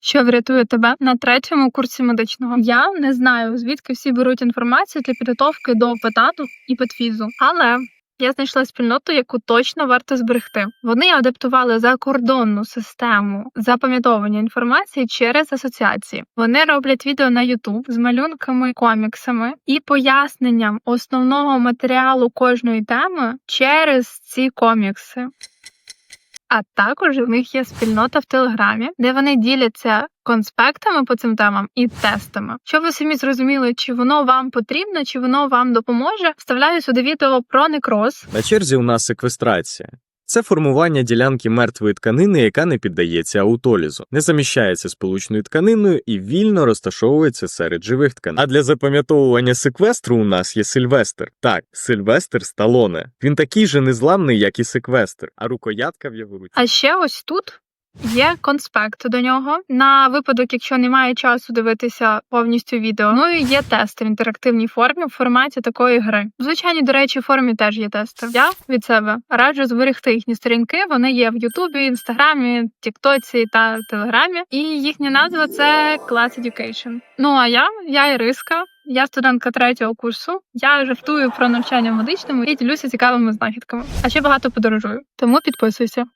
що врятує тебе на третьому курсі медичного. Я не знаю, звідки всі беруть інформацію для підготовки до петату і педфізу, але я знайшла спільноту, яку точно варто зберегти. Вони адаптували закордонну систему запам'ятовування інформації через асоціації. Вони роблять відео на YouTube з малюнками, коміксами і поясненням основного матеріалу кожної теми через ці комікси. А також у них є спільнота в Телеграмі, де вони діляться конспектами по цим темам і тестами. Щоб ви самі зрозуміли, чи воно вам потрібно, чи воно вам допоможе, вставляю сюди відео про некроз. На черзі у нас секвестрація. Це формування ділянки мертвої тканини, яка не піддається аутолізу, не заміщається сполучною тканиною і вільно розташовується серед живих тканин. А для запам'ятовування секвестру у нас є Сильвестр. Так, Сильвестр Сталоне. Він такий же незламний, як і секвестр, а рукоятка в його руці. А ще ось тут. Є конспект до нього на випадок, якщо немає часу дивитися повністю відео. Ну і є тести в інтерактивній формі в форматі такої гри. В звичайній, до речі, формі теж є тести. Я від себе раджу зберегти їхні сторінки. Вони є в Ютубі, Інстаграмі, Тіктоці та Телеграмі. І їхня назва це Class Education. Ну а я, я Іриска. Я студентка третього курсу. Я жартую про навчання в медичному і ділюся цікавими знахідками. А ще багато подорожую. Тому підписуйся.